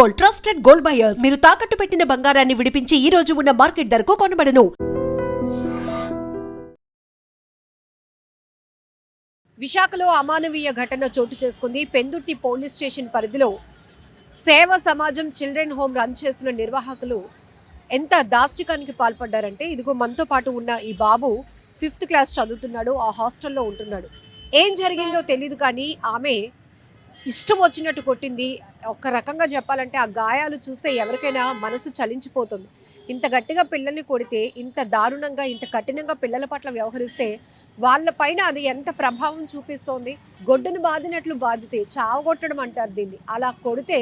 Gold trusted gold buyers. మీరు తాకట్టు పెట్టిన బంగారాన్ని విడిపించి ఈ రోజు ఉన్న మార్కెట్ ధరకు కొనబడను. విశాఖలో అమానవీయ ఘటన చోటు చేసుకుంది పెందుర్తి పోలీస్ స్టేషన్ పరిధిలో. సేవ సమాజం చిల్డ్రన్ హోమ్ రన్ చేసిన నిర్వాహకులు ఎంత దాష్టికానికి పాల్పడ్డారంటే ఇదిగో మనతో పాటు ఉన్న ఈ బాబు ఫిఫ్త్ క్లాస్ చదువుతున్నాడు ఆ హాస్టల్లో ఉంటున్నాడు. ఏం జరిగిందో తెలియదు కానీ ఆమె ఇష్టం వచ్చినట్టు కొట్టింది ఒక రకంగా చెప్పాలంటే ఆ గాయాలు చూస్తే ఎవరికైనా మనసు చలించిపోతుంది. ఇంత గట్టిగా పిల్లల్ని కొడితే ఇంత దారుణంగా ఇంత కఠినంగా పిల్లల పట్ల వ్యవహరిస్తే వాళ్ళ పైన అది ఎంత ప్రభావం చూపిస్తోంది? గొడ్డును బాదినట్లు బాధితే చావగొట్టడం అంటారు దీన్ని. అలా కొడితే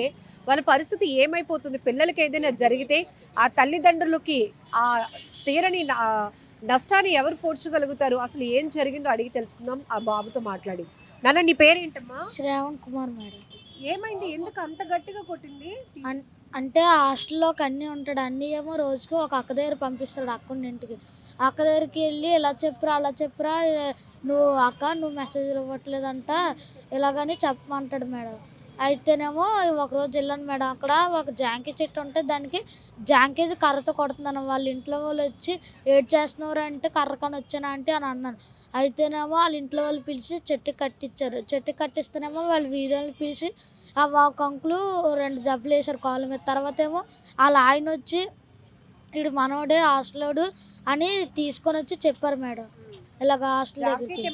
వాళ్ళ పరిస్థితి ఏమైపోతుంది? పిల్లలకి ఏదైనా జరిగితే ఆ తల్లిదండ్రులకి ఆ తీరని నష్టాన్ని ఎవరు పోడ్చగలుగుతారు? అసలు ఏం జరిగిందో అడిగి తెలుసుకుందాం. ఆ బాబుతో మాట్లాడి నాన్న నీ పేరేంటమ్మా? శ్రావణ్ కుమార్ మేడం. ఏమైంది? ఎందుకు అంత గట్టిగా కొట్టింది? అంటే అంటే ఒక అన్నీ ఉంటాడు. అన్నీ ఏమో రోజుకి ఒక అక్క దగ్గర పంపిస్తాడు అక్కడి ఇంటికి. అక్క దగ్గరికి వెళ్ళి ఇలా చెప్పురా అలా చెప్పురా నువ్వు అక్క నువ్వు మెసేజ్ ఇవ్వట్లేదంట ఇలాగని చెప్పమంటాడు మేడం. అయితేనేమో ఒకరోజు వెళ్ళాను మేడం. అక్కడ ఒక జాంకీ చెట్టు ఉంటే దానికి జాంకీది కర్రతో కొడుతున్నాను వాళ్ళ ఇంట్లో వాళ్ళు వచ్చి ఏడ్ చేస్తున్నారు అంటే కర్రకని వచ్చాను అంటే అని అన్నాను. అయితేనేమో వాళ్ళ ఇంట్లో వాళ్ళు పిలిచి చెట్టు కట్టించారు చెట్టు కట్టిస్తేనేమో వాళ్ళు వీధులను పిలిచి ఆ ఒక అంకులు రెండు దెబ్బలు వేశారు కాళ్ళ మీద. తర్వాత ఏమో వాళ్ళ ఆయన వచ్చి ఇడు మనోడే హాస్టలోడు అని తీసుకొని వచ్చి చెప్పారు మేడం. ఇలాగ హాస్టల్ జాకీ దగ్గరికి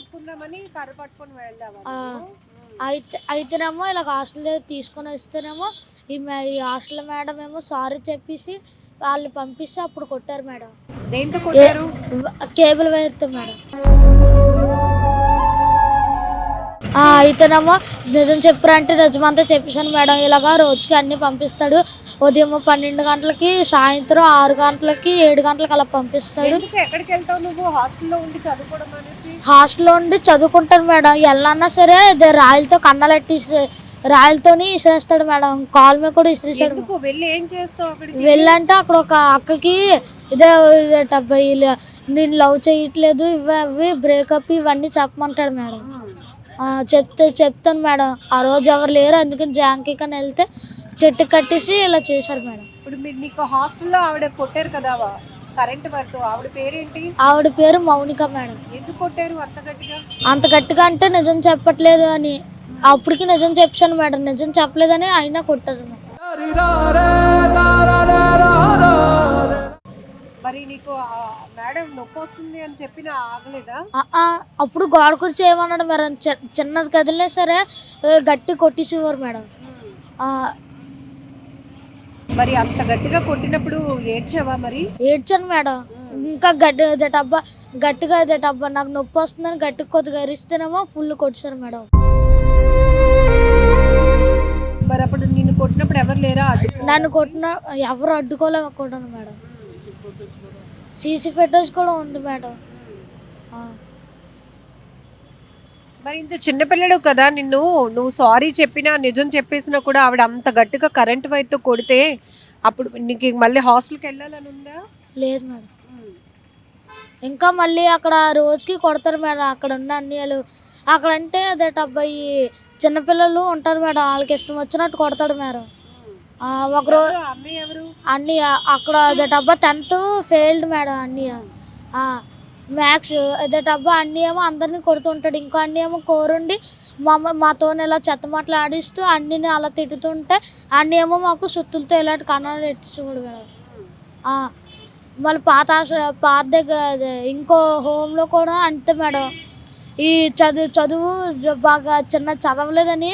అయితే అయితేనేమో ఇలాగ హాస్టల్ దగ్గర తీసుకొని వస్తేనేమో ఈ మే- ఈ హాస్టల్ మేడం ఏమో సారీ చెప్పేసి వాళ్ళు పంపిస్తే అప్పుడు కొట్టారు మేడం. దేంతో కొట్టారు? కేబుల్ వైర్తో మేడం. ఆ, అయితేనేమో నిజం చెప్పరా అంటే నిజమంతా చెప్పేశాను మేడం. ఇలాగా రోజుకి అన్నీ పంపిస్తాడు. ఉదయం పన్నెండు గంటలకి సాయంత్రం ఆరు గంటలకి ఏడు గంటలకి అలా పంపిస్తాడు. ఎక్కడికి వెళ్తావు నువ్వు? హాస్టల్లో ఉండి చదువుకోవడం హాస్టల్లో ఉండి చదువుకుంటాను మేడం. వెళ్ళన్నా సరే ఇదే రాయిలతో కన్నలెట్టి రాయిలతోని ఇసిరేస్తాడు మేడం. కాల్ మీద కూడా ఇసిరేస్తాడు వెళ్ళి ఏం చేస్తావు వెళ్ళంటే అక్కడ ఒక అక్కకి ఇదే ఇలా నేను లవ్ చేయట్లేదు ఇవి అవి బ్రేకప్ ఇవన్నీ చెప్పమంటాడు మేడం. చెప్తే చెప్తాను మేడం. ఆ రోజు ఎవరు లేరు అందుకని జాంకీ కని వెళ్తే చెట్టు కట్టేసి ఇలా చేశారు మేడం. ఇప్పుడు మీరు నీకు హాస్టల్లో ఆవిడ కొట్టారు కదా కరెంట్ పడుతూ ఆవిడ పేరేంటి? ఆవిడ పేరు మౌనిక మేడం. ఎందుకు కొట్టారు అంత గట్టిగా? అంత గట్టిగా అంటే నిజం చెప్పట్లేదు అని. అప్పటికి నిజం చెప్పాను మేడం. నిజం చెప్పలేదని అయినా కొట్టారు మరి నీకు మేడం నొప్పి వస్తుంది అని చెప్పిన ఆగలేదా? అప్పుడు గోడ కుర్చీ ఏమన్నాడు మేడం? చిన్నది కదిలే సరే గట్టి కొట్టేసేవారు మేడం. మరి అంత గట్టిగా కొట్టినప్పుడు ఏడ్చావా మరి? ఏడ్చాను మేడం. ఇంకా గట్టి ఇదేటబ్బా గట్టిగా ఇదేటబ్బా నాకు నొప్పి వస్తుందని గట్టి కొద్దిగా ఎరిస్తేనేమో ఫుల్ కొట్టేశారు మేడం. మరి అప్పుడు నిన్ను కొట్టినప్పుడు ఎవరు లేరా నన్ను కొట్టిన ఎవరు అడ్డుకోలేకపోయాను మేడం. సీసీ ఫెటర్స్ కూడా ఉంది మేడం. మరి ఇంత చిన్నపిల్లడు కదా నిన్ను నువ్వు సారీ చెప్పినా నిజం చెప్పేసినా కూడా ఆవిడ అంత గట్టిగా కరెంట్ వైర్తో కొడితే అప్పుడు నీకు మళ్ళీ హాస్టల్కి వెళ్ళాలని ఉందా? లేదు మేడం. ఇంకా మళ్ళీ అక్కడ రోజుకి కొడతారు మేడం. అక్కడ ఉన్న అన్నయ్యలు అక్కడ అంటే అదేట అబ్బాయి చిన్నపిల్లలు ఉంటారు మేడం. వాళ్ళకి ఇష్టం వచ్చినట్టు కొడతాడు మేడం. ఆ, ఒక రోజు ఎవరు? అన్నయ్య అక్కడ అదేట అబ్బా టెన్త్ ఫెయిల్డ్ మేడం అన్ని మ్యాథ్స్ అదేట అబ్బా అన్ని ఏమో అందరిని కొడుతుంటాడు. ఇంకో అన్ని ఏమో కోరుండి మా మాతో ఇలా చెత్త మాటలు ఆడిస్తూ అన్నిని అలా తిట్టుతుంటే అన్ని ఏమో మాకు సుత్తులతో ఇలాంటి కన్నాలు ఎట్టించేవాడు మేడం మళ్ళీ పాత పాత దగ్గర ఇంకో హోమ్లో కూడా అంతే మేడం. ఈ చదువు చదువు బాగా చిన్న చదవలేదని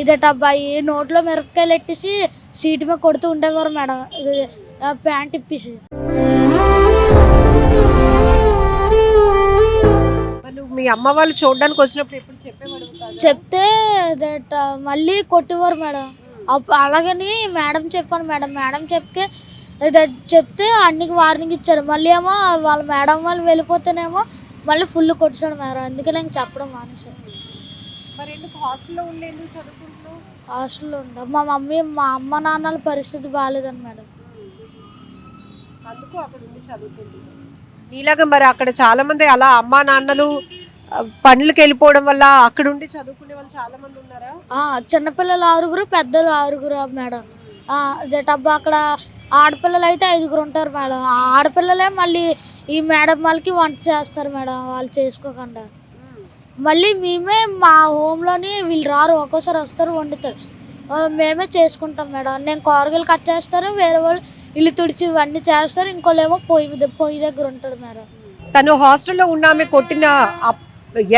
ఇదట అబ్బాయి నోట్లో మిరపకాయలు ఎట్టేసి సీటు మీద కొడుతూ ఉండేవారు మేడం. ప్యాంట్ ఇప్పేసి. మీ అమ్మ వాళ్ళు చూడడానికి వచ్చినప్పుడు ఎప్పుడు చెప్పేవాడు? చెప్తే దట్ మళ్ళీ కొట్టేవారు మేడం. అప్పుడు అలాగని మేడం చెప్పాను మేడం. మేడం చెప్తే దట్ చెప్తే అన్నికి వార్నింగ్ ఇచ్చారు. మళ్ళీ ఏమో వాళ్ళ మేడం వాళ్ళు వెళ్ళిపోతేనేమో మళ్ళీ ఫుల్ కొట్టాడు మేడం. అందుకే నేను చెప్పడం మానేశాను. మరి ఎందుకు హాస్టల్లో ఉండి ఎందుకు చదువుకుంటున్నావు? హాస్టల్లో ఉండ మా మమ్మీ మా అమ్మ నాన్నల పరిస్థితి బాగాలేదని మేడం. అందుకు అక్కడ ఉండి చదువుకుంటున్నావు. నీలాగా మరి అక్కడ చాలా మంది అలా అమ్మా నాన్నలు పనులకు వెళ్ళిపోవడం వల్ల అక్కడ ఉండి చదువుకునే వాళ్ళు చాలా మంది ఉన్నారా చిన్నపిల్లలు ఆరుగురు పెద్దలు ఆరుగురు మేడం. జటబ్బా అక్కడ ఆడపిల్లలు అయితే ఐదుగురు ఉంటారు మేడం. ఆడపిల్లలే మళ్ళీ ఈ మేడం వాళ్ళకి వంట చేస్తారు మేడం వాళ్ళు చేసుకోకుండా. మళ్ళీ మేమే మా హోమ్లోని వీళ్ళు రారు ఒక్కోసారి వస్తారు వండుతారు. మేమే చేసుకుంటాం మేడం. నేను కూరగాయలు కట్ చేస్తాను వేరే వాళ్ళు ఇల్లు తుడిచి ఇవన్నీ చేస్తారు ఇంకోళ్ళేమో పొయ్యి మీద పొయ్యి దగ్గర ఉంటాడు మేడం. తను హాస్టల్లో ఉన్న ఆమె కొట్టిన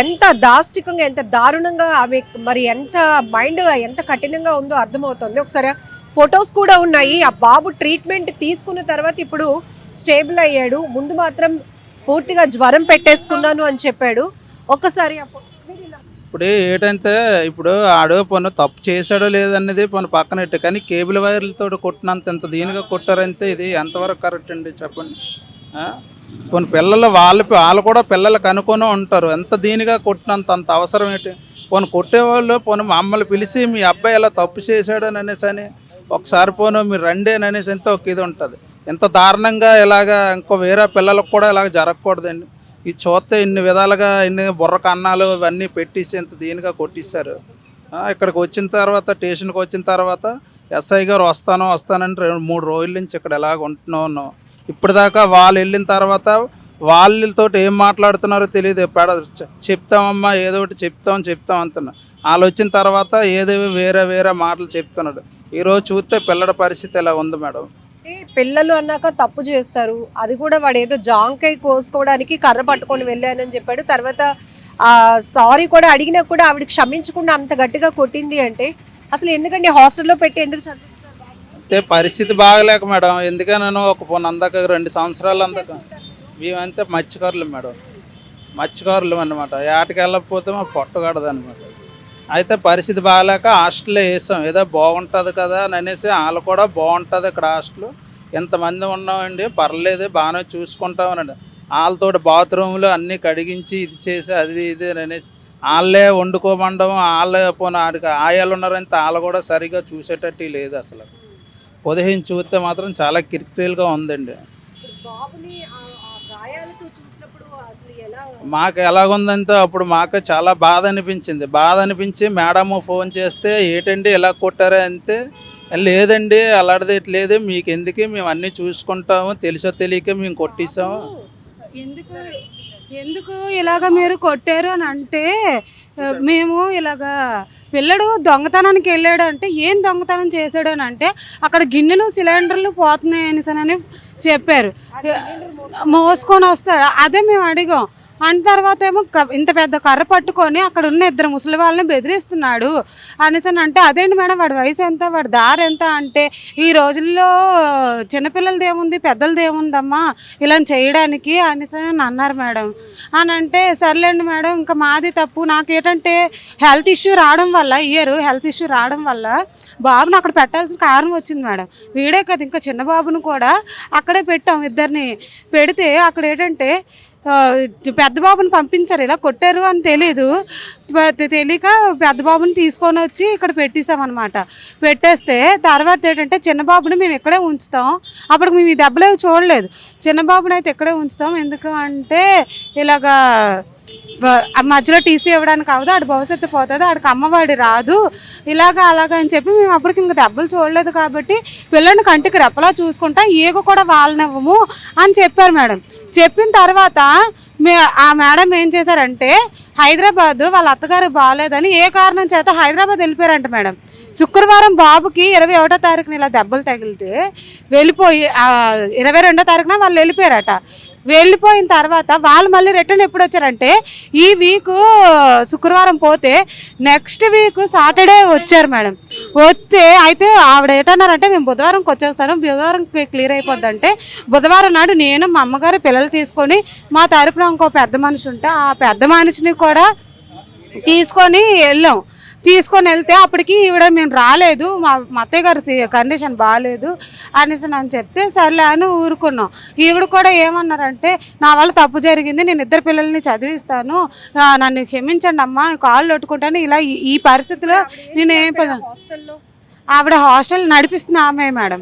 ఎంత దాష్టికంగా ఎంత దారుణంగా ఆమె మరి ఎంత మైండ్ ఎంత కఠినంగా ఉందో అర్థమవుతుంది. ఒకసారి ఫొటోస్ కూడా ఉన్నాయి. ఆ బాబు ట్రీట్మెంట్ తీసుకున్న తర్వాత ఇప్పుడు స్టేబుల్ అయ్యాడు. ముందు మాత్రం పూర్తిగా జ్వరం పెట్టేసుకున్నాను అని చెప్పాడు. ఒక్కసారి ఇప్పుడు ఏంటంటే ఇప్పుడు ఆడు పను తప్పు చేశాడో లేదన్నది పను పక్కన పెట్టు కానీ కేబుల్ వైర్లతో కొట్టినంత ఎంత దీనిగా కొట్టారంటే ఇది ఎంతవరకు కరెక్ట్ అండి చెప్పండి? కొన్ని పిల్లలు వాళ్ళు వాళ్ళు కూడా పిల్లలు కనుక్కొని ఉంటారు. ఎంత దీనిగా కొట్టినంత అంత అవసరం ఏంటి? పోను కొట్టేవాళ్ళు పోను మమ్మల్ని పిలిచి మీ అబ్బాయి ఇలా తప్పు చేశాడని అనేసి అని ఒకసారి పోను మీరు రండి అని అనేసి ఎంత ఒక ఇది ఉంటుంది. ఎంత దారుణంగా ఇలాగా ఇంకో వేరే పిల్లలకు కూడా ఇలాగ జరగకూడదండి. ఇది చూస్తే ఇన్ని విధాలుగా ఇన్ని బుర్ర కన్నాలు ఇవన్నీ పెట్టేసి ఇంత దీనిగా కొట్టిస్తారు ఇక్కడికి వచ్చిన తర్వాత స్టేషన్కి వచ్చిన తర్వాత ఎస్ఐ గారు వస్తాను వస్తానని రెండు మూడు రోజుల నుంచి ఇక్కడ ఎలాగ ఉంటున్నా ఇప్పటిదాకా వాళ్ళు వెళ్ళిన తర్వాత వాళ్ళతో ఏం మాట్లాడుతున్నారో తెలియదు. ఎప్పుడ చెప్తామమ్మా ఏదో ఒకటి చెప్తాం చెప్తాం అంటున్నా. వాళ్ళు వచ్చిన తర్వాత ఏదో వేరే వేరే మాటలు చెప్తున్నాడు. ఈరోజు చూస్తే పిల్లల పరిస్థితి ఎలా ఉంది మేడం? పిల్లలు అన్నాక తప్పు చేస్తారు. అది కూడా వాడు ఏదో జాంకాయ కోసుకోవడానికి కర్ర పట్టుకొని వెళ్ళానని చెప్పాడు. తర్వాత సారీ కూడా అడిగినా కూడా ఆవిడ క్షమించకుండా అంత గట్టిగా కొట్టింది అంటే అసలు ఎందుకండి హాస్టల్లో పెట్టి ఎందుకు చదివిస్తున్నారు బాబు? అయితే పరిస్థితి బాగలేక మేడం. ఎందుకనో ఒక పొన్న అందాక రెండు సంవత్సరాలు అందాక మేమంతే మత్స్యకారులు మేడం. మత్స్యకారులు అనమాట ఏటకి వెళ్ళకపోతే మా పొట్టగడదు అనమాట అయితే పరిస్థితి బాగలేక హాస్టల్లో వేసాం. ఏదో బాగుంటుంది కదా అని అనేసి వాళ్ళు కూడా బాగుంటుంది ఇక్కడ హాస్టల్. ఎంతమంది ఉన్నామండి. పర్లేదు బాగానే చూసుకుంటామనండి వాళ్ళతో బాత్రూమ్లు అన్నీ కడిగించి ఇది చేసి అది ఇది అనేసి వాళ్ళే వండుకోమండం వాళ్ళే పోనీ ఆడికి ఆయాలు ఉన్నారంటే వాళ్ళు కూడా సరిగా చూసేటట్టు లేదు అసలు. ఉదయం చూస్తే మాత్రం చాలా క్రిటికల్గా ఉందండి. మాకు ఎలాగుందంటే అప్పుడు మాకు చాలా బాధ అనిపించింది బాధ అనిపించి మేడము ఫోన్ చేస్తే ఏంటండి ఇలా కొట్టారా? అంతే లేదండి అలాంటిది లేదు మీకు ఎందుకు మేము అన్నీ చూసుకుంటాము తెలుసో తెలియక మేము కొట్టేసాము. ఎందుకు ఎందుకు ఇలాగ మీరు కొట్టారు అని అంటే మేము ఇలాగా పిల్లడు దొంగతనానికి వెళ్ళాడు అంటే ఏం దొంగతనం చేశాడు అని అంటే అక్కడ గిన్నెలు సిలిండర్లు పోతున్నాయి అనేసి అని చెప్పారు. మోసుకొని వస్తారు. అదే మేము అడిగాం. అండ్ తర్వాత ఏమో క- ఇంత పెద్ద కర్ర పట్టుకొని అక్కడ ఉన్న ఇద్దరు ముసలి వాళ్ళని బెదిరిస్తున్నాడు. అనేసి అని అంటే అదేంటి మేడం వాడి వయసు ఎంత? వాడి దారి ఎంత? అంటే ఈ రోజుల్లో చిన్నపిల్లలది ఏముంది? పెద్దలది ఏముందమ్మా? ఇలా చేయడానికి అనేసి అని అన్నారు మేడం. అని అంటే సర్లేండి మేడం ఇంకా మాది తప్పు. నాకేంటంటే హెల్త్ ఇష్యూ రావడం వల్ల ఇయర్ హెల్త్ ఇష్యూ రావడం వల్ల బాబుని అక్కడ పెట్టాల్సిన కారణం వచ్చింది మేడం. వీడే కదా ఇంకా చిన్న బాబును కూడా అక్కడే పెట్టాం ఇద్దరిని. పెడితే అక్కడ ఏంటంటే పెద్ద బాబుని పంపించారు. ఇలా కొట్టారు అని తెలీదు. తెలియక పెద్ద బాబుని తీసుకొని వచ్చి ఇక్కడ పెట్టేసామన్నమాట పెట్టేస్తే తర్వాత ఏంటంటే చిన్న బాబుని మేము ఇక్కడే ఉంచుతాం. అప్పుడు మేము ఈ దెబ్బలేవి చూడలేదు. చిన్న బాబుని అయితే ఇక్కడే ఉంచుతాం. ఎందుకు అంటే ఇలాగా మధ్యలో టీసీ ఇవ్వడానికి అవదు ఆడు భవిష్యత్తు పోతుంది ఆడికి అమ్మవాడి రాదు ఇలాగా అలాగ అని చెప్పి మేము అప్పటికి ఇంకా దెబ్బలు చూడలేదు కాబట్టి పిల్లల్ని కంటికి రెప్పలా చూసుకుంటా ఈగ కూడా వాళ్ళనివ్వము అని చెప్పారు మేడం. చెప్పిన తర్వాత మే ఆ మేడం ఏం చేశారంటే హైదరాబాద్ వాళ్ళ అత్తగారు బాగాలేదని ఏ కారణం చేత హైదరాబాద్ వెళ్ళిపోయారంట మేడం. శుక్రవారం బాబుకి ఇరవై ఒకటో తారీఖున ఇలా దెబ్బలు తగిలితే వెళ్ళిపోయి ఇరవై రెండో తారీఖున వాళ్ళు వెళ్ళిపోయారట. వెళ్ళిపోయిన తర్వాత వాళ్ళు మళ్ళీ రిటర్న్ ఎప్పుడు వచ్చారంటే ఈ వీక్ శుక్రవారం పోతే నెక్స్ట్ వీక్ సాటర్డే వచ్చారు మేడం. వస్తే అయితే ఆవిడ ఏంటన్నారంటే మేము బుధవారంకి వచ్చేస్తాను బుధవారం క్లియర్ అయిపోద్ది అంటే బుధవారం నాడు నేను మా అమ్మగారు పిల్లలు తీసుకొని మా తరపున ఇంకో పెద్ద మనిషి ఉంటే ఆ పెద్ద మనిషిని కూడా తీసుకొని వెళ్ళాం. తీసుకొని వెళ్తే అప్పటికి ఈవిడ మేము రాలేదు మా అత్తయ్య గారి కండిషన్ బాగాలేదు అనేసి అని చెప్తే సర్లే అని ఊరుకున్నాం. ఈవిడ కూడా ఏమన్నారంటే నా వల్ల తప్పు జరిగింది నేను ఇద్దరు పిల్లల్ని చదివిస్తాను నన్ను క్షమించండి అమ్మా కాళ్ళు కొట్టుకుంటాను ఇలా ఈ- పరిస్థితిలో నేను ఏం ఆవిడ హాస్టల్ నడిపిస్తున్న ఆమె మేడం.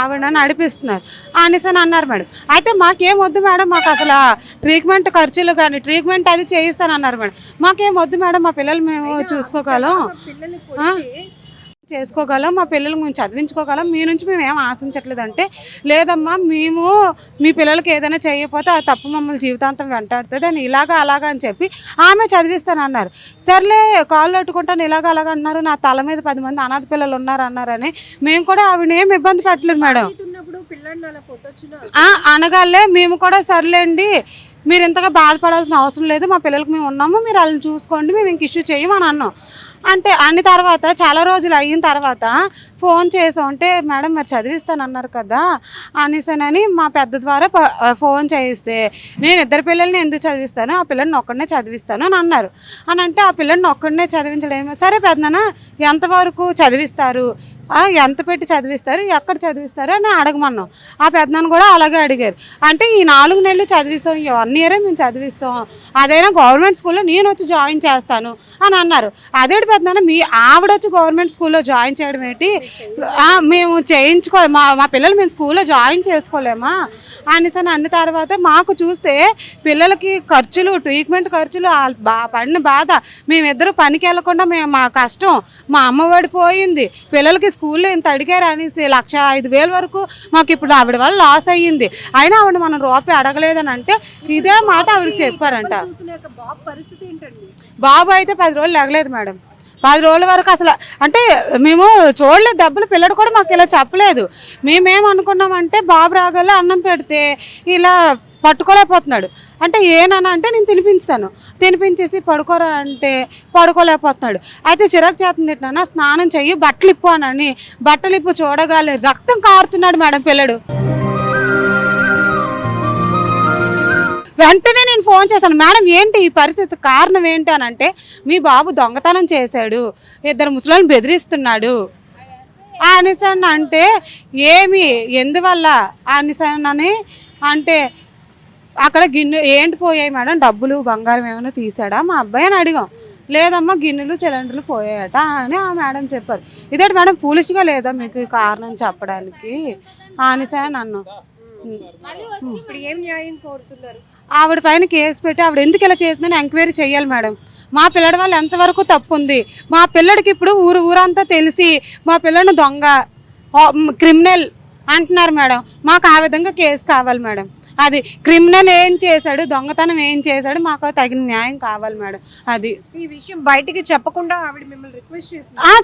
ఆవిడ నడిపిస్తున్నారు. అనేసి అని అన్నారు మేడం. అయితే మాకేం వద్దు మేడం మాకు అసలు ట్రీట్మెంట్ ఖర్చులు కానీ ట్రీట్మెంట్ అది చేయిస్తాను అన్నారు మేడం. మాకేం వద్దు మేడం మా పిల్లలు మేము చూసుకోగలం. చేసుకోగలం మా పిల్లలు మేము చదివించుకోగలం. మీ నుంచి మేము ఏం ఆశించట్లేదు అంటే లేదమ్మా మేము మీ పిల్లలకి ఏదైనా చేయకపోతే ఆ తప్పు మమ్మల్ని జీవితాంతం వెంటాడుతుంది అని ఇలాగా అలాగా అని చెప్పి ఆమె చదివిస్తాను అన్నారు సర్లే కాళ్ళు అట్టుకుంటాను ఇలాగ అలాగ అన్నారు నా తల మీద పది మంది అనాథ పిల్లలు ఉన్నారు అన్నారని మేము కూడా ఆవిడ ఏం ఇబ్బంది పెట్టలేదు మేడం. అనగాలే మేము కూడా సర్లేండి మీరు ఇంతగా బాధపడాల్సిన అవసరం లేదు మా పిల్లలకి మేము ఉన్నాము మీరు వాళ్ళని చూసుకోండి మేము ఇంక ఇష్యూ చేయమని అన్నాం. అంటే అన్ని తర్వాత చాలా రోజులు అయిన తర్వాత ఫోన్ చేసాం అంటే మేడం మరి చదివిస్తాను అన్నారు కదా అనేసానని మా పెద్ద ద్వారా ఫోన్ చేయిస్తే నేను ఇద్దరు పిల్లల్ని ఎందుకు చదివిస్తాను? ఆ పిల్లల్ని ఒక్కడనే చదివిస్తాను అని అన్నారు. అని అంటే ఆ పిల్లల్ని ఒక్కడనే చదివించడం సరే పెద్దనా ఎంతవరకు చదివిస్తారు? ఎంత పెట్టి చదివిస్తారు? ఎక్కడ చదివిస్తారు? అని అడగమన్నాం. ఆ పెద్దనాన్న కూడా అలాగే అడిగారు. అంటే ఈ నాలుగు నెలలు చదివిస్తాం ఈ వన్ ఇయరే మేము చదివిస్తాం. అదైనా గవర్నమెంట్ స్కూల్లో నేను వచ్చి జాయిన్ చేస్తాను అని అన్నారు. అదేంటి పెద్దనాన్న మీ ఆవిడ వచ్చి గవర్నమెంట్ స్కూల్లో జాయిన్ చేయడం ఏంటి? మేము చేయించుకో మా మా పిల్లలు మేము స్కూల్లో జాయిన్ చేసుకోలేమా? అనేసి అని అన్న తర్వాత మాకు చూస్తే పిల్లలకి ఖర్చులు ట్రీట్మెంట్ ఖర్చులు బా పడిన బాధ. మేమిద్దరు పనికి వెళ్ళకుండా మేము మా కష్టం. మా అమ్మ పోయింది. పిల్లలకి స్కూల్లో ఇంత అడిగారు అనేసి లక్ష ఐదు వేల వరకు మాకు ఇప్పుడు ఆవిడ వల్ల లాస్ అయ్యింది. అయినా ఆవిడ మనం రూపాయి అడగలేదని అంటే ఇదే మాట ఆవిడకి చెప్పారంట. చూసినాక బాబు పరిస్థితి ఏంటండి? బాబు అయితే పది రోజులు ఎగలేదు మేడం. పది రోజుల వరకు అసలు అంటే మేము చూడలేదు దెబ్బలు పిల్లడు కూడా మాకు ఇలా చెప్పలేదు. మేమేమనుకున్నామంటే బాబు రాగల అన్నం పెడితే ఇలా పట్టుకోలేకపోతున్నాడు. అంటే ఏనన్నా అంటే నేను తినిపించాను. తినిపించేసి పడుకోరా అంటే పడుకోలేకపోతున్నాడు. అయితే చిరాకు చేస్తుంది నాన్న? స్నానం చెయ్యి బట్టలు ఇప్పు అనని బట్టలు ఇప్పు చూడగాలి రక్తం కారుతున్నాడు మేడం పిల్లడు. వెంటనే నేను ఫోన్ చేశాను. మేడం ఏంటి ఈ పరిస్థితి? కారణం ఏంటి అని అంటే మీ బాబు దొంగతనం చేశాడు. ఇద్దరు ముసలిని బెదిరిస్తున్నాడు. అనేసాను అంటే ఏమి? ఎందువల్ల? అనేసానని అంటే అక్కడ గిన్నె ఏంటి పోయాయి మేడం? డబ్బులు బంగారం ఏమైనా తీసాడా? మా అబ్బాయి అని అడిగాం. లేదమ్మా గిన్నెలు సిలిండర్లు పోయాయట అని ఆ మేడం చెప్పారు. ఇదేంటి మేడం పూలిష్గా లేదా మీకు ఈ కారణం చెప్పడానికి? అనేసా నన్ను ఇప్పుడు ఏం న్యాయం కోరుతున్నారు? ఆవిడ పైన కేసు పెట్టి ఆవిడ ఎందుకు ఇలా చేసిందని ఎంక్వైరీ చేయాలి మేడం? మా పిల్లడి వల్ల ఎంతవరకు తప్పు ఉంది? మా పిల్లడికి ఇప్పుడు ఊరు ఊరంతా తెలిసి మా పిల్లని దొంగ క్రిమినల్ అంటున్నారు మేడం. మాకు ఆ విధంగా కేసు కావాలి మేడం. అది క్రిమినల్ ఏం చేశాడు దొంగతనం ఏం చేశాడు మాకు తగిన న్యాయం కావాలి మేడం. అది ఈ విషయం బయటికి చెప్పకుండా ఆవిడ మిమ్మల్ని రిక్వెస్ట్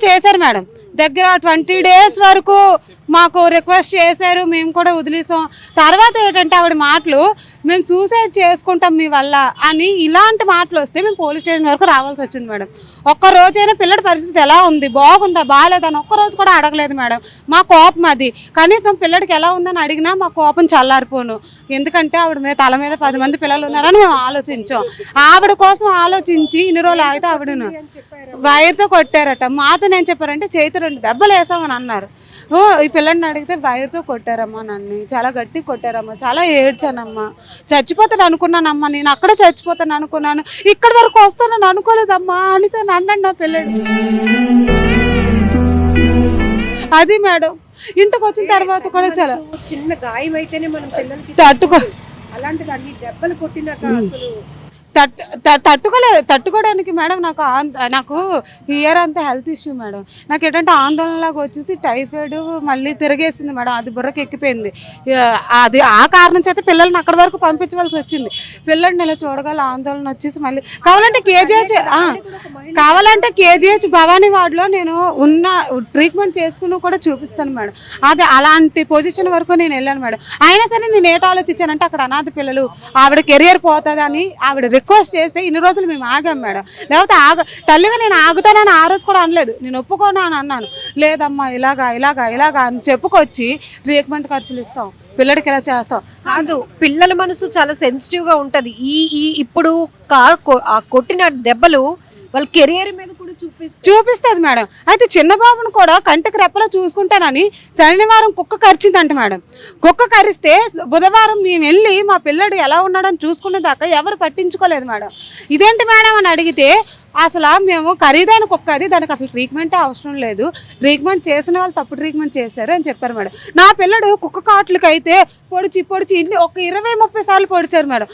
చేశారు మేడం. దగ్గర ట్వంటీ డేస్ వరకు మాకు రిక్వెస్ట్ చేశారు మేము కూడా వదిలేసాం. తర్వాత ఏంటంటే ఆవిడ మాటలు మేము సూసైడ్ చేసుకుంటాం మీ వల్ల అని ఇలాంటి మాటలు వస్తే మేము పోలీస్ స్టేషన్ వరకు రావాల్సి వచ్చింది మేడం. ఒక్క రోజైనా పిల్లడి పరిస్థితి ఎలా ఉంది? బాగుందా? బాగాలేదా? అని ఒక్క రోజు కూడా అడగలేదు మేడం. మా కోపం అది. కనీసం పిల్లడికి ఎలా ఉందని అడిగినా మా కోపం చల్లారిపోను. ఎందుకంటే ఆవిడ మీద తల మీద పది మంది పిల్లలు ఉన్నారని మేము ఆలోచించాం. ఆవిడ కోసం ఆలోచించి ఇన్ని రోజులు ఆగితే ఆవిడను వైర్తో కొట్టారట. మాతో నేను చెప్పారంటే చేతి రెండు దెబ్బలు వేసామని అన్నారు. ఓ ఈ పిల్లని అడిగితే వైర్తో కొట్టారమ్మా నన్ను. చాలా గట్టి కొట్టారమ్మా. చాలా ఏడ్చానమ్మా. చచ్చిపోతాను అనుకున్నానమ్మా నేను. అక్కడే చచ్చిపోతాను అనుకున్నాను. ఇక్కడి వరకు వస్తానని అనుకోలేదమ్మా. అని అన్నాడు నా పిల్లడు అది మేడం. ఇంటికి వచ్చిన తర్వాత కూడా చాలా చిన్న గాయం అయితేనే మనం పిల్లలకి తట్టుకో అలాంటిది అన్ని దెబ్బలు కొట్టినాక అసలు తట్టు త- తట్టుకోలే తట్టుకోవడానికి మేడం నాకు నాకు ఇయర్ అంతా హెల్త్ ఇష్యూ మేడం. నాకు ఏంటంటే ఆందోళనలాగా వచ్చేసి టైఫాయిడ్ మళ్ళీ తిరిగేసింది మేడం. అది బుర్రకి ఎక్కిపోయింది. అది ఆ కారణం చేత పిల్లల్ని అక్కడి వరకు పంపించవలసి వచ్చింది. పిల్లల్ని ఇలా చూడగల ఆందోళన వచ్చేసి మళ్ళీ కావాలంటే కేజీహెచ్ కావాలంటే కేజీహెచ్ భవానీ వార్డులో నేను ఉన్న ట్రీట్మెంట్ చేసుకుని కూడా చూపిస్తాను మేడం. అది అలాంటి పొజిషన్ వరకు నేను వెళ్ళాను మేడం. అయినా సరే నేను ఏట ఆలోచించానంటే అక్కడ అనాథ పిల్లలు ఆవిడ కెరియర్ పోతుందని ఆవిడ రిక్వెస్ట్ చేస్తే ఇన్ని రోజులు మేము ఆగాం మేడం. లేకపోతే ఆగ తల్లిగా నేను ఆగుతానని ఆ రోజు కూడా అనలేదు. నేను ఒప్పుకోను అని అన్నాను. లేదమ్మా ఇలాగా ఇలాగా ఇలాగా అని చెప్పుకొచ్చి ట్రీట్మెంట్ ఖర్చులు ఇస్తాం. పిల్లడికి ఇలా చేస్తాం? కాదు పిల్లల మనసు చాలా సెన్సిటివ్గా ఉంటుంది. ఈ ఈ ఇప్పుడు కా- ఆ కొట్టిన దెబ్బలు వాళ్ళ కెరియర్ మీద చూపిస్తుంది చూపిస్తుంది మేడం. అయితే చిన్న బాబును కూడా కంటికి రెప్పలో చూసుకుంటానని శనివారం కుక్క కరిచిందంట మేడం. కుక్క కరిస్తే బుధవారం మేము వెళ్ళి మా పిల్లడు ఎలా ఉన్నాడని చూసుకునే దాకా ఎవరు పట్టించుకోలేదు మేడం. ఇదేంటి మేడం అని అడిగితే అసలు మేము ఖరీదైన కుక్క అది దానికి అసలు ట్రీట్మెంటే అవసరం లేదు. ట్రీట్మెంట్ చేసిన వాళ్ళు తప్పు ట్రీట్మెంట్ చేశారు అని చెప్పారు మేడం. నా పిల్లడు కుక్క కాట్లకి అయితే పొడిచి పొడిచి ఇన్ని ఒక ఇరవై ముప్పై సార్లు పొడిచారు మేడం.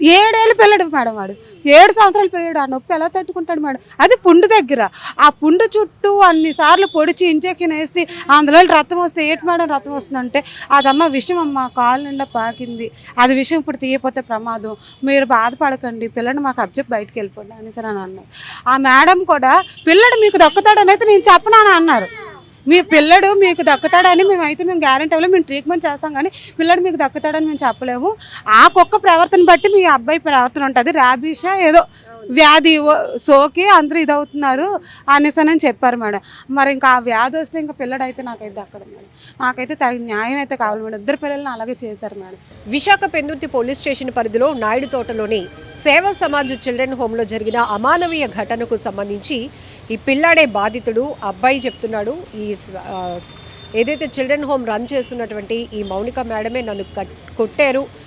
ఏడేళ్ళు పిల్లడు మేడం వాడు. ఏడు సంవత్సరాలు పిల్లడు ఆ నొప్పి ఎలా తట్టుకుంటాడు మేడం? అది పుండు దగ్గర. ఆ పుండు చుట్టూ అన్ని సార్లు పొడిచి ఇంజెక్షన్ వేసి అందులో రక్తం వస్తే ఏటి మేడం రక్తం వస్తుందంటే అదమ్మ విషయం అమ్మ కాలు నిండా పాకింది. అది విషయం ఇప్పుడు తీయపోతే ప్రమాదం. మీరు బాధపడకండి. పిల్లడు మాకు అబ్జెక్ట్ బయటకు వెళ్ళిపోండి అనేసి అని అన్నారు. ఆ మేడం కూడా పిల్లడు మీకు దక్కుతాడని అయితే నేను చెప్పనా అన్నారు. మీ పిల్లడు మీకు దక్కుతాడని మేము అయితే మేము గ్యారెంటీ అవ్వలేము. మేము ట్రీట్మెంట్ చేస్తాం కానీ పిల్లడు మీకు దక్కుతాడని మేము చెప్పలేము. ఆ కుక్క ప్రవర్తన బట్టి మీ అబ్బాయి ప్రవర్తన ఉంటుంది. రాబీషా ఏదో వ్యాధి సోకి అందరూ ఇదవుతున్నారు అనేసి అని చెప్పారు మేడం. మరి ఇంకా ఆ వ్యాధి వస్తే ఇంకా పిల్లడు అయితే నాకైతే అక్కడ మేడం. నాకైతే తగిన న్యాయం అయితే కావాలి మేడం. ఇద్దరు పిల్లల్ని అలాగే చేశారు madam. Visakha Pendurthi police station పరిధిలో నాయుడు తోటలోని సేవ సమాజ్ చిల్డ్రన్ హోంలో జరిగిన అమానవీయ ఘటనకు సంబంధించి ఈ పిల్లాడే బాధితుడు అబ్బాయి చెప్తున్నాడు. ఈ ఏదైతే చిల్డ్రన్ హోమ్ రన్ చేస్తున్నటువంటి ఈ మౌనిక మేడమే నన్ను కట్- కొట్టారు.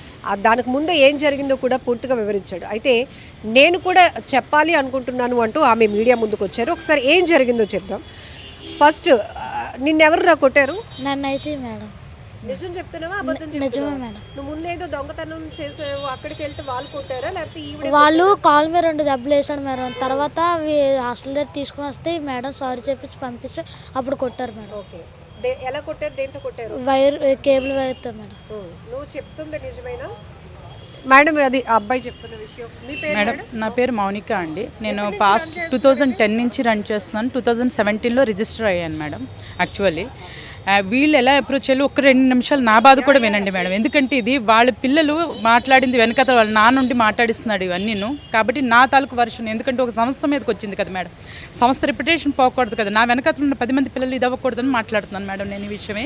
దానికి ముందు ఏం జరిగిందో కూడా పూర్తిగా వివరించాడు. అయితే నేను కూడా చెప్పాలి అనుకుంటున్నాను అంటూ ఆమె మీడియా ముందుకు వచ్చారు. ఒకసారి ఏం జరిగిందో చెప్దాం. ఫస్ట్ నిన్నెవరు రా కొట్టారు? నన్నైతే మేడం. నిజం చెప్తున్నావా? అబద్ధం నిజమే మేడం. నువ్వు ముందు ఏదో దొంగతనం చేసావు అక్కడికి వెళ్తే వాళ్ళు కొట్టారా? లేకపోతే ఈవిడే వాళ్ళు కాల్ మీద రెండు దెబ్బలు వేసాడు మేడం. తర్వాత అవి హాస్టల్ దగ్గర తీసుకుని వస్తే మేడం సారీ చెప్పేసి పంపిస్తే అప్పుడు కొట్టారు మేడం. ఓకే. ఎలా కొట్టారు దేంతో కొట్టారు? వైర్ కేబుల్ వైర్తో మేడం. ఓ, నువ్వు చెప్తుంది నిజమేనా? మేడం అది ఆ అబ్బాయి చెప్తున్న విషయం. మీ పేరు మేడం నా పేరు మౌనిక అండి. నేను పాస్ట్ టూ థౌజండ్ టెన్ నుంచి రన్ చేస్తున్నాను. టూ థౌజండ్ సెవెంటీన్లో రిజిస్టర్ అయ్యాను మేడం యాక్చువల్లీ వీళ్ళు ఎలా అప్రోచ్ చేయాలి ఒక రెండు నిమిషాలు నా బాధ కూడా వినండి మేడం. ఎందుకంటే ఇది వాళ్ళ పిల్లలు మాట్లాడింది వెనకత వాళ్ళ నాన్నుండి మాట్లాడిస్తున్నాడు ఇవన్నీను. కాబట్టి నా తాలూకు వర్షన్ ఎందుకంటే ఒక సంస్థ మీదకి వచ్చింది కదా మేడం. సంస్థ రిప్యుటేషన్ పోకూడదు కదా. నా వెనకతలు ఉన్న పది మంది పిల్లలు ఇది అవ్వకూడదని మాట్లాడుతున్నాను మేడం నేను ఈ విషయమే.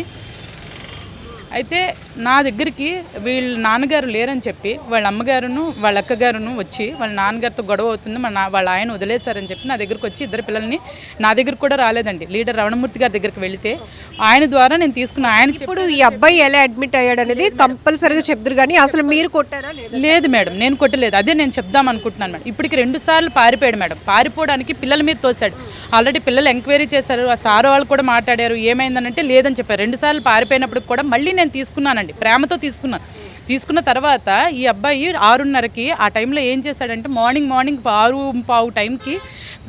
అయితే నా దగ్గరికి వీళ్ళ నాన్నగారు లేరని చెప్పి వాళ్ళ అమ్మగారును వాళ్ళ అక్కగారును వచ్చి వాళ్ళ నాన్నగారితో గొడవ అవుతుంది మన వాళ్ళ ఆయన వదిలేశారని చెప్పి నా దగ్గరికి వచ్చి ఇద్దరు పిల్లల్ని నా దగ్గరికి కూడా రాలేదండి. లీడర్ రమణమూర్తి గారి దగ్గరికి వెళితే ఆయన ద్వారా నేను తీసుకున్న ఆయన ఇప్పుడు ఈ అబ్బాయి ఎలా అడ్మిట్ అయ్యాడు అనేది కంపల్సరీగా చెప్తారు కానీ అసలు మీరు కొట్టారా లేదా? మేడం నేను కొట్టలేదు. అదే నేను చెప్దాం అనుకుంటున్నాను మేడం. ఇప్పటికి రెండు సార్లు పారిపోయాడు మేడం. పారిపోవడానికి పిల్లల మీద తోశాడు. ఆల్రెడీ పిల్లలు ఎంక్వైరీ చేశారు. ఆ సార్ వాళ్ళు కూడా మాట్లాడారు. ఏమైందనంటే లేదని చెప్పారు. రెండు సార్లు పారిపోయినప్పుడు కూడా మళ్ళీ నేను తీసుకున్నానండి. ప్రేమతో తీసుకున్నాను తీసుకున్న తర్వాత ఈ అబ్బాయి ఆరున్నరకి ఆ టైంలో ఏం చేశాడంటే మార్నింగ్ మార్నింగ్ ఆరు పావు టైంకి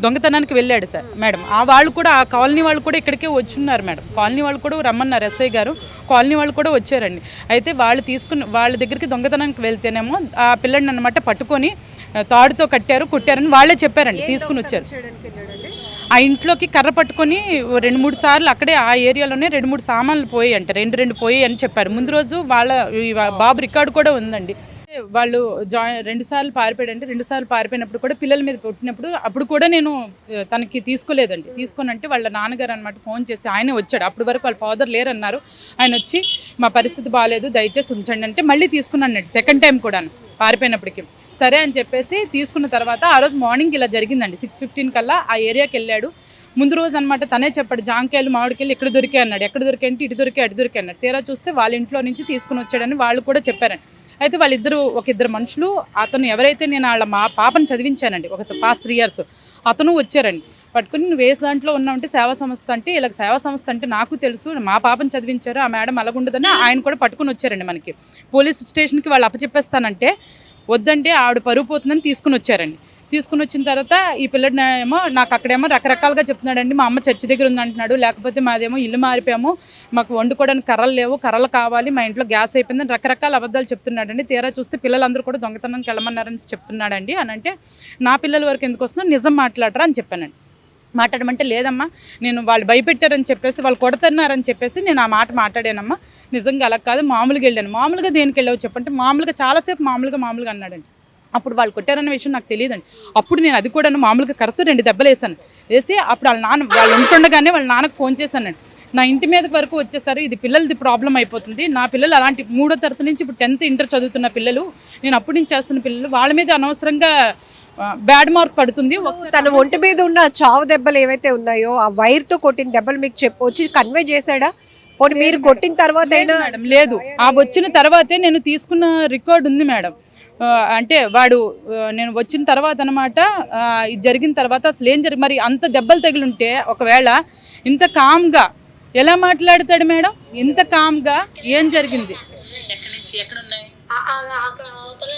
దొంగతనానికి వెళ్ళాడు సార్ మేడం. ఆ వాళ్ళు కూడా ఆ కాలనీ వాళ్ళు కూడా ఇక్కడికే వచ్చున్నారు మేడం. కాలనీ వాళ్ళు కూడా రమ్మన్నారు ఎస్ఐ గారు. కాలనీ వాళ్ళు కూడా వచ్చారండి. అయితే వాళ్ళు తీసుకుని వాళ్ళ దగ్గరికి దొంగతనానికి వెళ్తేనేమో ఆ పిల్లడిని అనమాట పట్టుకొని తాడుతో కట్టారు కుట్టారని వాళ్ళే చెప్పారండి తీసుకుని వచ్చారు. ఆ ఇంట్లోకి కర్ర పట్టుకొని రెండు మూడు సార్లు అక్కడే ఆ ఏరియాలోనే రెండు మూడు సామాన్లు పోయి అంట రెండు రెండు పోయి అని చెప్పారు. ముందు రోజు వాళ్ళ బాబు రికార్డు కూడా ఉందండి. వాళ్ళు జాయి రెండు సార్లు పారిపోయాడంటే రెండు సార్లు పారిపోయినప్పుడు కూడా పిల్లల మీద పుట్టినప్పుడు అప్పుడు కూడా నేను తనకి తీసుకోలేదండి. తీసుకోనంటే వాళ్ళ నాన్నగారు అనమాట ఫోన్ చేసి ఆయనే వచ్చాడు. అప్పటి వరకు వాళ్ళ ఫాదర్ లేరన్నారు. ఆయన వచ్చి మా పరిస్థితి బాగాలేదు దయచేసి ఉంచండి అంటే మళ్ళీ తీసుకున్నాను సెకండ్ టైం కూడా పారిపోయినప్పటికి. సరే అని చెప్పేసి తీసుకున్న తర్వాత ఆ రోజు మార్నింగ్ ఇలా జరిగిందండి. సిక్స్ ఫిఫ్టీన్ కల్లా ఆ ఏరియాకి వెళ్ళాడు. ముందు రోజు అనమాట తనే చెప్పాడు జాంకాయలు మామిడికాయలు ఎక్కడ దొరికే అన్నాడు. ఎక్కడ దొరికే అంటే ఇటు దొరికే అటు దొరికే అన్నాడు. తీరా చూస్తే వాళ్ళ ఇంట్లో నుంచి తీసుకుని వచ్చాడని వాళ్ళు కూడా చెప్పారండి. అయితే వాళ్ళిద్దరు ఒక ఇద్దరు మనుషులు అతను ఎవరైతే నేను వాళ్ళ మా పాపను చదివించానండి ఒక పాస్ట్ త్రీ ఇయర్స్ అతను వచ్చారండి. పట్టుకుని నువ్వు వేసి దాంట్లో ఉన్నావంటే సేవా సంస్థ అంటే ఇలా సేవా సంస్థ అంటే నాకు తెలుసు మా పాపను చదివించారు ఆ మేడం అలాగుండదని ఆయన కూడా పట్టుకుని వచ్చారండి మనకి. పోలీస్ స్టేషన్కి వాళ్ళు అప్పచెప్పేస్తానంటే వద్దంటే ఆవిడ పరువు పోతుందని తీసుకుని వచ్చారండి. తీసుకుని వచ్చిన తర్వాత ఈ పిల్లడిని ఏమో నాకు అక్కడేమో రకరకాలుగా చెప్తున్నాడండి. మా అమ్మ చర్చి దగ్గర ఉందంటున్నాడు. లేకపోతే మాదేమో ఇల్లు మారిపోయాము. మాకు వండుకోవడానికి కర్రలు లేవు కర్రలు కావాలి మా ఇంట్లో గ్యాస్ అయిపోయిందని రకరకాల అబద్ధాలు చెప్తున్నాడండి. తీరా చూస్తే పిల్లలందరూ కూడా దొంగతనానికి వెళ్ళమన్నారని చెప్తున్నాడండి. అని అంటే నా పిల్లల వరకు ఎందుకు వస్తుందో నిజం మాట్లాడరా అని చెప్పానండి. మాట్లాడమంటే లేదమ్మా. నేను వాళ్ళు భయపెట్టారని చెప్పేసి వాళ్ళు కొడుతున్నారని చెప్పేసి నేను ఆ మాట మాట్లాడానమ్మా. నిజంగా అలా కాదు మామూలుగా వెళ్ళాను. మామూలుగా దేనికి వెళ్ళావు చెప్పంటే మామూలుగా చాలాసేపు మామూలుగా మామూలుగా అన్నాడండి. అప్పుడు వాళ్ళు కొట్టారన్న విషయం నాకు తెలియదండి. అప్పుడు నేను అది కూడా మామూలుగా కరెక్ట్ రెండు దెబ్బలు వేసాను వేసి అప్పుడు వాళ్ళ నాన్న వాళ్ళు ఉంటుండగానే వాళ్ళ నాన్నకు ఫోన్ చేశానండి. నా ఇంటి మీద వరకు వచ్చేసరి ఇది పిల్లలది ప్రాబ్లం అయిపోతుంది. నా పిల్లలు అలాంటి మూడో తరగతి నుంచి ఇప్పుడు టెన్త్ ఇంటర్ చదువుతున్న పిల్లలు నేను అప్పటి నుంచి చేస్తున్న పిల్లలు వాళ్ళ మీద అనవసరంగా బ్యాడ్ మార్క్ పడుతుంది. తన ఒంటి మీద ఉన్న చావు దెబ్బలు ఏవైతే ఉన్నాయో ఆ వైర్తో కొట్టిన దెబ్బలు మీకు చెప్పు వచ్చి కన్వే చేశాడా? పోనీ మీరు కొట్టిన తర్వాత అయినా లేదు మేడం లేదు. ఆ వచ్చిన తర్వాతే నేను తీసుకున్న రికార్డ్ ఉంది మేడం. అంటే వాడు నేను వచ్చిన తర్వాత అనమాట ఇది జరిగిన తర్వాత అసలు ఏం జరిగి మరి అంత దెబ్బలు తగిలింటే ఒకవేళ ఇంత కామ్గా ఎలా మాట్లాడతాడు మేడం? ఇంత కామ్గా ఏం జరిగింది? ఆ- ఆ- అక్కడ అవతల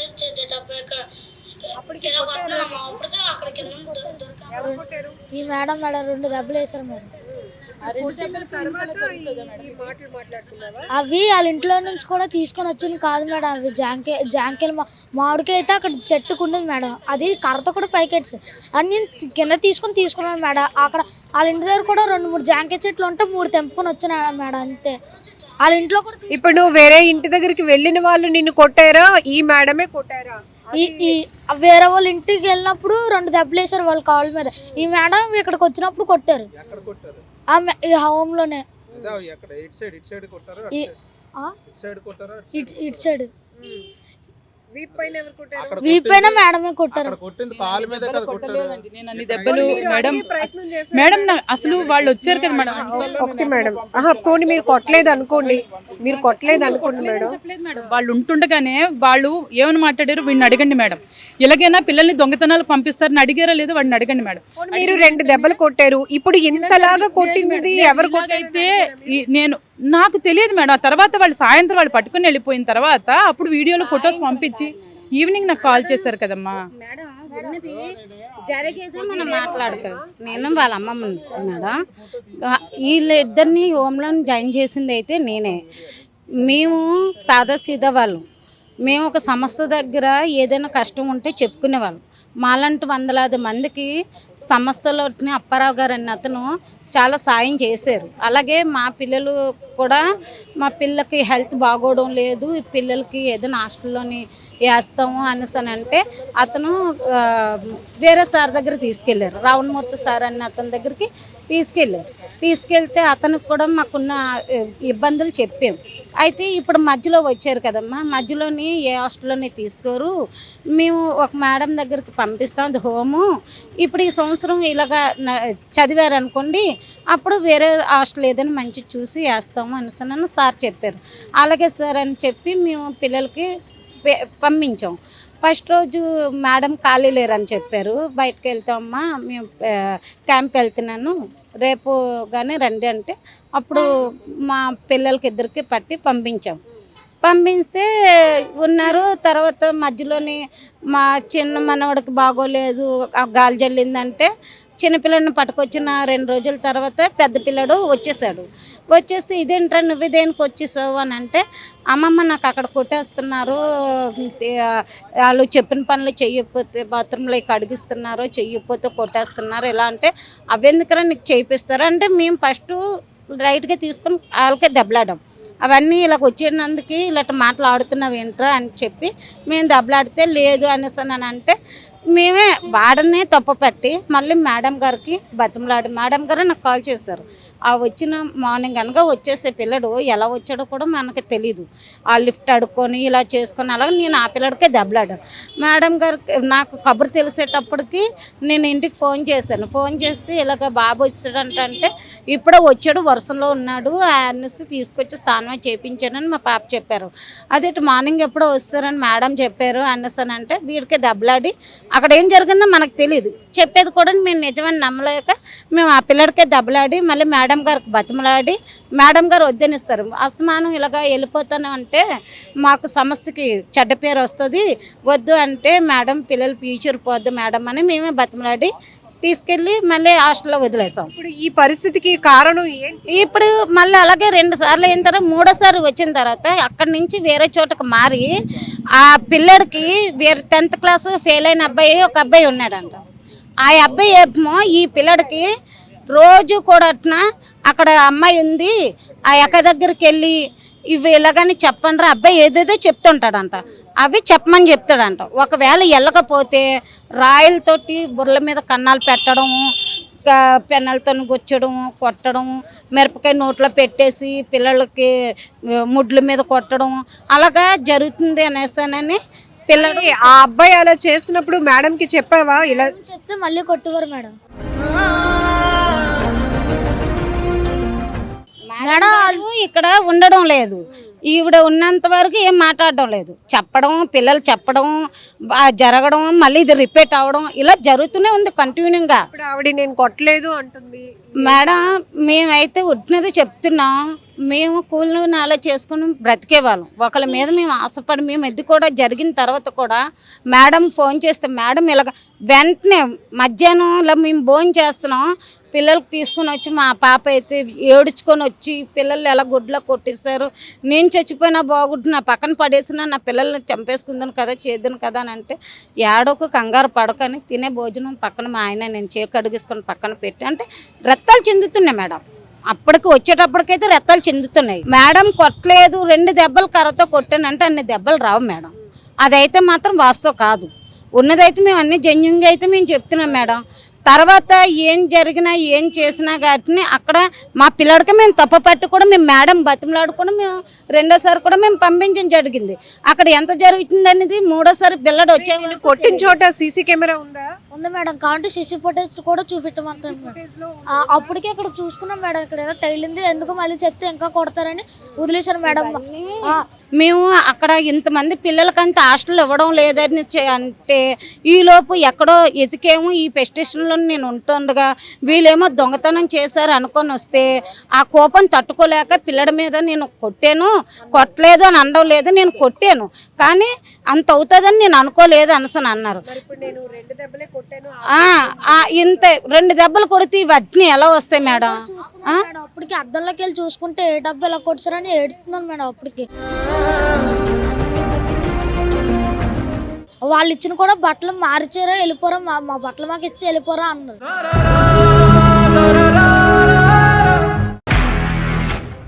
ఈ మేడం మేడం రెండు దెబ్బలు వేసారు మేడం. అవి వాళ్ళ ఇంట్లో నుంచి కూడా తీసుకొని వచ్చింది కాదు మేడం అవి జాంకే జాంకేలు మా- మామిడికాయ అయితే అక్కడ చెట్టుకుండేది మేడం. అది కర్రతో కూడా పైకెట్స్ అన్ని కింద తీసుకొని తీసుకున్నాను మేడం. అక్కడ వాళ్ళ ఇంటి దగ్గర కూడా రెండు మూడు జాంకాయ చెట్లు ఉంటే మూడు తెంపుకొని వచ్చిన మేడం అంతే. వాళ్ళ ఇంట్లో కూడా ఇప్పుడు నువ్వు వేరే ఇంటి దగ్గరికి వెళ్ళిన వాళ్ళు నిన్ను కొట్టారా? ఈ మేడమే కొట్టారా? ఈ ఈ వేరే వాళ్ళ ఇంటికి వెళ్ళినప్పుడు రెండు దెబ్బలు వేసారు వాళ్ళ కాళ్ళ మీద. ఈ మేడం ఇక్కడికి వచ్చినప్పుడు కొట్టారు. ఎక్కడ ఈ అదే ఎక్కడ ఇటు సైడ్ ఇటు సైడ్ కొట్టారా సైడ్? ఇటు సైడ్ వీప్ పైన కొట్టింది- మేడమే కొట్టారు. కొట్టింది. నేను అన్ని దెబ్బలు మేడం? మేడం అసలు వాళ్ళు వచ్చారు కదా మేడం. ఒకటి మేడం. ఆహా పోనీ మీరు కొట్టలేదు అనుకోండి. మీరు కొట్టలేదు అనుకోండి మేడం. చెప్పలేదు మేడం. వాళ్ళు ఉంటుండగానే వాళ్ళు ఏమని మాట్లాడారు? వీడిని అడగండి మేడం. ఎలాగైనా పిల్లల్ని దొంగతనాలు పంపిస్తారని అడిగారా లేదో వాడిని అడగండి మేడం. మీరు రెండు దెబ్బలు కొట్టారు. ఇప్పుడు ఇంతలాగా కొట్టినది ఎవరు ఈ- నేను నాకు తెలియదు మేడం. ఆ తర్వాత వాళ్ళు సాయంత్రం వాళ్ళు పట్టుకుని వెళ్ళిపోయిన తర్వాత అప్పుడు వీడియోలో ఫొటోస్ పంపించి ఈవినింగ్ నాకు కాల్ చేశారు కదమ్మా. మేడం ఉన్నది జరిగేదే మనం మాట్లాడతాం. నేను వాళ్ళ అమ్మమ్మ మేడం. వీళ్ళ ఇద్దరిని హోమ్లో జాయిన్ చేసింది అయితే నేనే. మేము సాదా సీదా వాళ్ళం. మేము ఒక సంస్థ దగ్గర ఏదైనా కష్టం ఉంటే చెప్పుకునేవాళ్ళం. మాలాంటి వందలాది మందికి సంస్థలోని అప్పారావు గారు అన్న అతను చాలా సాయం చేశారు. అలాగే మా పిల్లలు కూడా మా పిల్లకి హెల్త్ బాగోవడం లేదు పిల్లలకి ఏదైనా హాస్టల్లోని వేస్తాము అనేసి అని అంటే అతను వేరే సార్ దగ్గర తీసుకెళ్ళారు. రావణమూర్తి సార్ అన్న అతని దగ్గరికి తీసుకెళ్ళారు. తీసుకెళ్తే అతనికి కూడా మాకున్న ఇబ్బందులు చెప్పాం. అయితే ఇప్పుడు మధ్యలో వచ్చారు కదమ్మా మధ్యలోని ఏ హాస్టల్లోని తీసుకోరు. మేము ఒక మేడం దగ్గరికి పంపిస్తాం అది హోము. ఇప్పుడు ఈ సంవత్సరం ఇలాగా చదివారు అనుకోండి అప్పుడు వేరే హాస్టల్ ఏదైనా మంచి చూసి వేస్తాము అనేసి సార్ చెప్పారు. అలాగే సార్ అని చెప్పి మేము పిల్లలకి పంపించాం. ఫస్ట్ రోజు మేడం ఖాళీ లేరని చెప్పారు. బయటకు వెళ్తామమ్మా మేము క్యాంప్ వెళ్తున్నాను. రేపు కానీ రండి అంటే అప్పుడు మా పిల్లలకి ఇద్దరికి పట్టి పంపించాం. పంపిస్తే ఉన్నారు. తర్వాత మధ్యలోని మా చిన్న మనవడికి బాగోలేదు. ఆ గాలి జల్లిందంటే చిన్నపిల్లని పట్టుకొచ్చిన రెండు రోజుల తర్వాత పెద్ద పిల్లడు వచ్చేసాడు. వచ్చేస్తే ఇదేంట్రా నువ్వు దేనికి వచ్చేసావు అని అంటే అమ్మమ్మ నాకు అక్కడ కొట్టేస్తున్నారు వాళ్ళు చెప్పిన పనులు చెయ్యకపోతే బాత్రూంలో అడిగిస్తున్నారు చెయ్యకపోతే కొట్టేస్తున్నారు ఇలా అంటే అవెందుకురా నీకు చేయిస్తారా అంటే మేము ఫస్ట్ రైట్గా తీసుకొని వాళ్ళకే దెబ్బలాడాం. అవన్నీ ఇలా వచ్చినందుకు ఇలా మాట్లాడుతున్నావు ఏంట్రా అని చెప్పి మేము దెబ్బలాడితే లేదు అనేసి అని అంటే మేమే వాడనే తప్పుపట్టి మళ్ళీ మేడం గారికి బతిమలాడి మేడం గారు నాకు కాల్ చేశారు. ఆ వచ్చిన మార్నింగ్ అనగా వచ్చేసే పిల్లడు ఎలా వచ్చాడో కూడా మనకి తెలీదు. ఆ లిఫ్ట్ అడుక్కొని ఇలా చేసుకొని అలాగే నేను ఆ పిల్లడికే దెబ్బలాడాను. మేడం గారికి నాకు కబురు తెలిసేటప్పటికి నేను ఇంటికి ఫోన్ చేశాను. ఫోన్ చేస్తే ఇలాగ బాబు వచ్చాడంటే ఇప్పుడే వచ్చాడు వరుసలో ఉన్నాడు అనేసి తీసుకొచ్చి స్థానం చేయించానని మా పాప చెప్పారు. అదే మార్నింగ్ ఎప్పుడో వస్తారని మేడం చెప్పారు అనేసి అని అంటే వీడికి దెబ్బలాడి అక్కడ ఏం జరిగిందో మనకు తెలియదు చెప్పేది కూడా మేము నిజమని నమ్మలేక మేము ఆ పిల్లడికే దెబ్బలాడి మళ్ళీ మేడం గారికి బతిమలాడి మేడం గారు వద్దనిస్తారు. అస్తమానం ఇలాగా వెళ్ళిపోతాను అంటే మాకు సంస్థకి చెడ్డ పేరు వస్తుంది. వద్దు అంటే మేడం పిల్లలు ఫ్యూచర్ పోద్దు మేడం అని మేమే బతిమలాడి తీసుకెళ్ళి మళ్ళీ హాస్టల్లో వదిలేసాం ఇప్పుడు ఈ పరిస్థితికి కారణం ఏంటి? ఇప్పుడు మళ్ళీ అలాగే రెండు సార్లు అయిన తర్వాత మూడోసారి వచ్చిన తర్వాత అక్కడి నుంచి వేరే చోటకు మారి ఆ పిల్లడికి వేరే టెన్త్ క్లాస్ ఫెయిల్ అయిన అబ్బాయి ఒక అబ్బాయి ఉన్నాడంట. ఆ అబ్బాయి ఏమో ఈ పిల్లడికి రోజు కూడా అట్నా అక్కడ అమ్మాయి ఉంది ఆ ఎక్క దగ్గరికి వెళ్ళి ఇవి ఇలాగని చెప్పండి అబ్బాయి ఏదేదో చెప్తుంటాడంట. అవి చెప్పమని చెప్తాడంట. ఒకవేళ వెళ్ళకపోతే రాయలతోటి బుర్రల మీద కన్నాలు పెట్టడం పెన్నలతో గుచ్చడం కొట్టడం మిరపకాయ నోట్లో పెట్టేసి పిల్లలకి ముడ్ల మీద కొట్టడం అలాగా జరుగుతుంది అనేసానని పిల్లలు ఆ అబ్బాయి అలా చేసినప్పుడు మేడం కి చెప్పావా? ఇలా చెప్తే మళ్ళీ కొట్టేవారు మేడం. ఇక్కడ ఉండడం లేదు. ఈవిడ ఉన్నంత వరకు ఏం మాట్లాడడం లేదు. చెప్పడం పిల్లలు చెప్పడం జరగడం మళ్ళీ ఇది రిపీట్ అవ్వడం ఇలా జరుగుతూనే ఉంది కంటిన్యూగా. ఇప్పుడు ఆవిడ నేను కొట్టలేదు అంటుంది. మేడం మేమైతే ఉట్టినది చెప్తున్నాం. మేము కూలి నాలో చేసుకుని బ్రతికేవాళ్ళం ఒకళ్ళ మీద మేము ఆశపడి మేము ఇది కూడా జరిగిన తర్వాత కూడా మేడం ఫోన్ చేస్తే మేడం ఇలాగ వెంటనే మధ్యాహ్నం ఇలా మేము భోజనం చేస్తున్నాం. పిల్లలకు తీసుకుని వచ్చి మా పాప అయితే ఏడుచుకొని వచ్చి పిల్లలు ఎలా గుడ్లో కొట్టిస్తారు నేను చచ్చిపోయినా బాగుంటు నా పక్కన పడేసినా నా పిల్లల్ని చంపేసుకుందాను కదా చేద్దాను కదా అని అంటే ఏడోకు కంగారు పడకని తినే భోజనం పక్కన మా ఆయన నేను చేకు పక్కన పెట్టి అంటే రక్తాలు చెందుతున్నాయి మేడం. అప్పటికి వచ్చేటప్పటికైతే రెత్తాలు చెందుతున్నాయి. మేడం కొట్టలేదు రెండు దెబ్బలు కర్రతో కొట్టానంటే అన్ని దెబ్బలు రావు మేడం. అదైతే మాత్రం వాస్తవం కాదు. ఉన్నదైతే మేము అన్ని జెన్యున్గా అయితే మేము చెప్తున్నాం మేడం. తర్వాత ఏం జరిగినా ఏం చేసినా కానీ అక్కడ మా పిల్లడికి మేము తప్ప పట్టి కూడా మేము మేడం బతిమలాడు కూడా మేము రెండోసారి కూడా మేము పంపించడం జరిగింది. అక్కడ ఎంత జరుగుతుంది అనేది మూడోసారి పిల్లడు వచ్చే కొట్టిన చోట సీసీ కెమెరా ఉందా? ఉంది మేడం. కాబట్టి సిసి ఫుటేజ్ కూడా చూపించమంటారు మేడం. అప్పటికే ఇక్కడ చూసుకున్నాం మేడం. ఇక్కడ ఏదో తగిలింది. ఎందుకు మళ్ళీ చెప్తే ఇంకా కొడతారని వదిలేశారు మేడం. మేము అక్కడ ఇంతమంది పిల్లలకంత హాస్టల్ ఇవ్వడం లేదని చె- అంటే ఈలోపు ఎక్కడో ఎతికేమో ఈ పెస్టేషన్లో నేను ఉంటుండగా వీళ్ళేమో దొంగతనం చేశారు అనుకొని వస్తే ఆ కోపం తట్టుకోలేక పిల్లడి మీద నేను కొట్టాను. కొట్టలేదు అని అనడం లేదు. నేను కొట్టాను. కానీ అంత అవుతుందని నేను అనుకోలేదు అనసని అన్నారు. మరి ఇప్పుడు నేను రెండు దెబ్బలే కొట్టాను ఆ, ఆ, ఇంత. రెండు దెబ్బలు కొడితే ఇవన్నీ ఎలా వస్తాయి మేడం? అప్పటికి అద్దంలోకి వెళ్ళి చూసుకుంటే ఏ డబ్బు ఎలా కొట్టారని ఏడుతున్నాను మేడం అప్పటికి. వాళ్ళు ఇచ్చిన కూడా బట్టలు మార్చారా వెళ్ళిపోరా మా మా బట్టలు మాకు ఇచ్చి వెళ్ళిపోరా అన్నారు.